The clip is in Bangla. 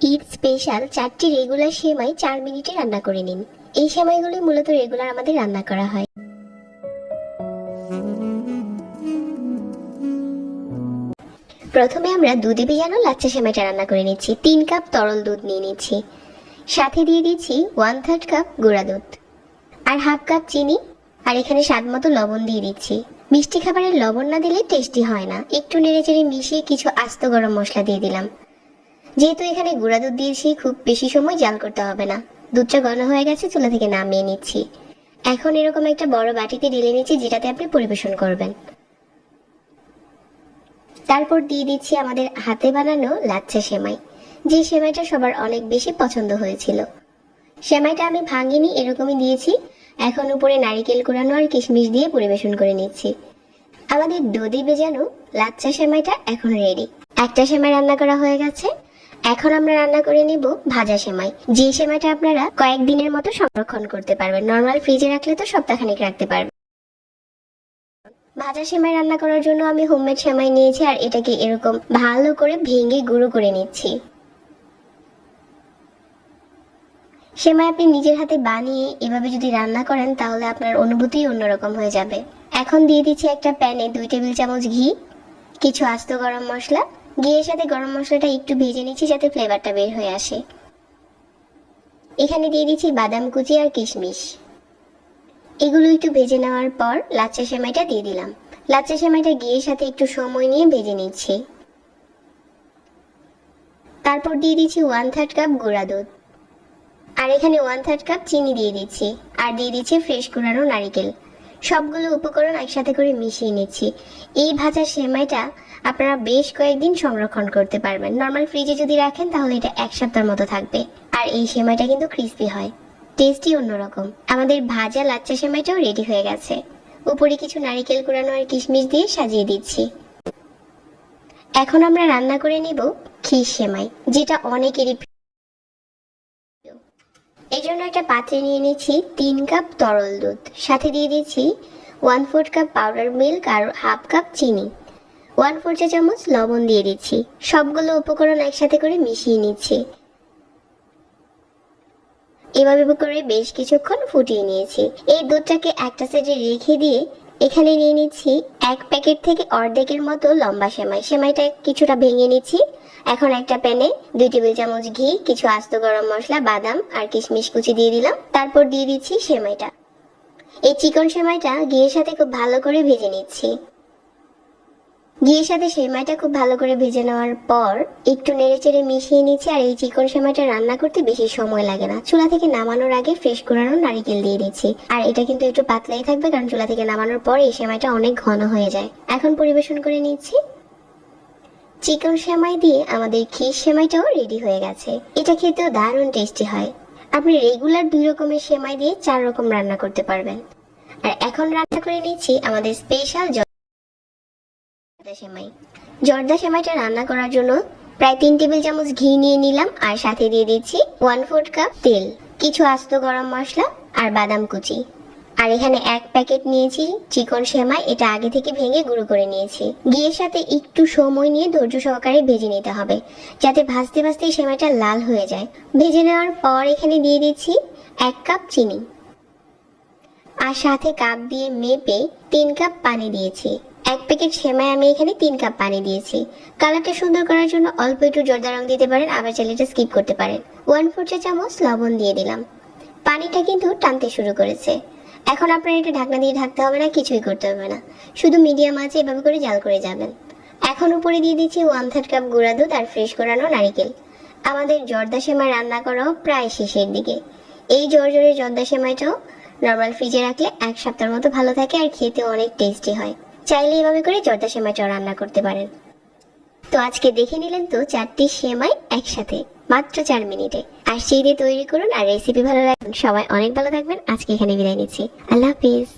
ঈদ স্পেশাল চারটি রেগুলার সেমাই চার মিনিটে রান্না করে নিন। এই সেমাইগুলি মূলত রেগুলার আমাদের রান্না করা হয়। প্রথমে আমরা দুধে ভেজানো লাচ্চা সেমাইটা রান্না করে নিচ্ছি। তিন কাপ তরল দুধ নিয়ে নিচ্ছি। সাথে দিয়ে দিচ্ছি ওয়ান থার্ড কাপ গুঁড়া দুধ। আর হাফ কাপ চিনি। আর এখানে স্বাদ মতো লবণ দিয়ে দিচ্ছি। মিষ্টি খাবারের লবণ না দিলে টেস্টি হয় না। একটু নেড়ে চেড়ে মিশিয়ে কিছু আস্ত গরম মশলা দিয়ে দিলাম। যেহেতু এখানে গুঁড়া দুধ দিয়েছি, খুব বেশি সময় জাল করতে হবে না। দুধটা ঘন হয়ে গেছে, চুলা থেকে নামিয়ে নিচ্ছি। এখন এরকম একটা বড় বাটিতে ঢেলে নিচ্ছি, যেটাতে আপনি পরিবেশন করবেন। তারপর দিয়ে দিচ্ছি আমাদের হাতে বানানো লাচ্চা সেমাই। যে সেমাইটা সবার অনেক বেশি পছন্দ হয়েছিল। সেমাইটা আমি ভাঙিনি, এরকমই দিয়েছি। এখন উপরে নারিকেল কোরানো আর কিশমিশ দিয়ে পরিবেশন করে নিচ্ছি। আমাদের দধি বেজানো লাচ্চা সেমাইটা এখন রেডি একটা সেমাই রান্না করা হয়ে গেছে। এখন আমরা রান্না করে নিব ভাজা সেমাই। যে সেমাইটা আপনারা কয়েকদিনের মতো সংরক্ষণ করতে পারবেন। নর্মাল ফ্রিজে রাখলে তো সপ্তাহখানিক রাখতে পারবেন। ভাজা সেমাই রান্না করার জন্য আমি হোমমেড সেমাই নিয়েছি আর এটাকে এরকম ভালো করে ভেঙে গুঁড়ো করে নিচ্ছি। সেমাই আপনি নিজের হাতে বানিয়ে এভাবে যদি রান্না করেন তাহলে আপনার অনুভূতি অন্যরকম হয়ে যাবে। এখন দিয়ে দিচ্ছি একটা প্যানে দুই টেবিল চামচ ঘি, কিছু আস্ত গরম মশলা ঘিয়ের সাথে গরম মশলাটা একটু ভেজে নিচ্ছি যাতে ফ্লেভারটা বের হয়ে আসে। এখানে দিয়ে দিচ্ছি বাদাম কুচি আর কিশমিশ। এগুলো একটু ভেজে নেওয়ার পর লাচ্চা সেমাইটা দিয়ে দিলাম। লাচ্চা সেমাইটা ঘিয়ের সাথে একটু সময় নিয়ে ভেজে নিচ্ছি। তারপর দিয়ে দিচ্ছি ওয়ান থার্ড কাপ গুঁড়া দুধ। আর এখানে ওয়ান থার্ড কাপ চিনি দিয়ে দিচ্ছি। আর দিয়ে দিচ্ছি ফ্রেশ কুড়ানো নারিকেল। সবগুলো উপকরণ একসাথে করে মিশিয়ে নিচ্ছি। এই ভাজা সেমাইটা আপনারা বেশ কয়েকদিন সংরক্ষণ করতে পারবেন। নর্মাল ফ্রিজে যদি রাখেন, তাহলে এটা এক সপ্তাহের মতো থাকবে। আর এই সেমাইটা কিন্তু ক্রিস্পি হয়। টেস্টই অন্যরকম। আমাদের ভাজা লাচ্চা সেমাইটাও রেডি হয়ে গেছে। উপরে কিছু নারিকেল কুড়ানো আর কিশমিশ দিয়ে সাজিয়ে দিচ্ছি। এখন আমরা রান্না করে নিব খির সেমাই, যেটা অনেকেরই এই জন্য একটা পাত্রে নিয়ে নিচ্ছি তিন কাপ তরল দুধ। সাথে দিয়ে দিচ্ছি one fourth cup powder milk আর হাফ কাপ চিনি। ওয়ান ফোর চা চামচ লবণ দিয়ে দিচ্ছি সবগুলো উপকরণ একসাথে করে মিশিয়ে নিচ্ছি। এভাবে করে বেশ কিছুক্ষণ ফুটিয়ে নিয়েছি। এই দুধটাকে একটা সাইডে রেখে দিয়ে এখানে নিয়ে নিচ্ছি এক প্যাকেট থেকে অর্ধেকের মতো লম্বা সেমাই। সেমাইটা কিছুটা ভেঙে নিচ্ছি। এখন একটা প্যানে দুই টেবিল চামচ ঘি, কিছু আস্ত গরম মশলা, বাদাম আর কিশমিশ কুচি দিয়ে দিলাম। তারপর দিয়ে দিচ্ছি সেমাইটা। এই চিকন সেমাইটা ঘিয়ের সাথে খুব ভালো করে ভেজে নিচ্ছি। ঘিয়ের সাথে সেমাইটা খুব ভালো করে ভেজে নেওয়ার পর একটু নেড়ে চেড়ে মিশিয়ে নিচ্ছি, আর এই চিকন সেমাইটা রান্না করতে বেশি সময় লাগে না। চুলা থেকে নামানোর আগে ফ্রেশ করানো নারিকেল দিয়ে দিচ্ছি। আর এটা কিন্তু একটু পাতলাই থাকবে, কারণ চুলা থেকে নামানোর পর এই সেমাইটা অনেক ঘন হয়ে যায়। এখন পরিবেশন করে নিচ্ছি। চিকন সেমাই দিয়ে আমাদের ক্ষীর সেমাইটাও রেডি হয়ে গেছে। এটা খেতেও দারুণ টেস্টি হয়। আপনি রেগুলার দুই রকমের সেমাই দিয়ে চার রকম রান্না করতে পারবেন। আর এখন রান্না করে নিচ্ছি আমাদের স্পেশাল জর্দা সেমাই। জর্দা সেমাইটা রান্না করার জন্য প্রায় তিন টেবিল চামচ ঘি নিয়ে নিলাম আর সাথে দিয়ে দিচ্ছি ওয়ান ফোর্থ কাপ তেল, কিছু আস্ত গরম মশলা আর বাদাম কুচি। আর এখানে এক প্যাকেট নিয়েছি চিকন সেমাই, এটা আগে থেকে ভেঙে গুঁড়ো করে নিয়েছি। ঘিয়ের সাথে একটু সময় নিয়ে ধৈর্য সহকারে ভেজে নিতে হবে, যাতে ভাজতে ভাজতে সেমাইটা লাল হয়ে যায়। ভেজে নেওয়ার পর এখানে দিয়ে দিচ্ছি এক কাপ চিনি। আর সাথে কাপ দিয়ে মেপে তিন কাপ পানি দিয়েছি। এক প্যাকেট সেমাই আমি এখানে তিন কাপ পানি দিয়েছি। কালারটা সুন্দর করার জন্য অল্প একটু জর্দা রং দিতে পারেন, আবার চাইলে এটা স্কিপ করতে পারেন। ওয়ান ফোর চা চামচ লবণ দিয়ে দিলাম। পানিটা কিন্তু টানতে শুরু করেছে। এখন আপনার এটা ঢাকনা দিয়ে ঢাকতে হবে না, কিছুই করতে হবে না। শুধু মিডিয়াম আছে এভাবে করে জাল করে যাবেন। এখন উপরে দিয়ে দিচ্ছি ওয়ান থার্ড কাপ গুঁড়া দুধ আর ফ্রেশ করানো নারিকেল। আমাদের জর্দা সেমাই রান্না করাও প্রায় শেষের দিকে। এই জর্জরের জর্দা সেমাইটাও নর্মাল ফ্রিজে রাখলে এক সপ্তাহের মতো ভালো থাকে আর খেতে অনেক টেস্টি হয়। চাইলে এভাবে করে জর্দা সেমাই চাও রান্না করতে পারেন। তো আজকে দেখে নিলেন তো চারটি সেমাই একসাথে, মাত্র চার মিনিটে। আর সেই দিয়ে তৈরি করুন আর রেসিপি ভালো লাগবে সবাই অনেক ভালো থাকবেন। আজকে এখানে বিদায় নিচ্ছি। আল্লাহ হাফিজ।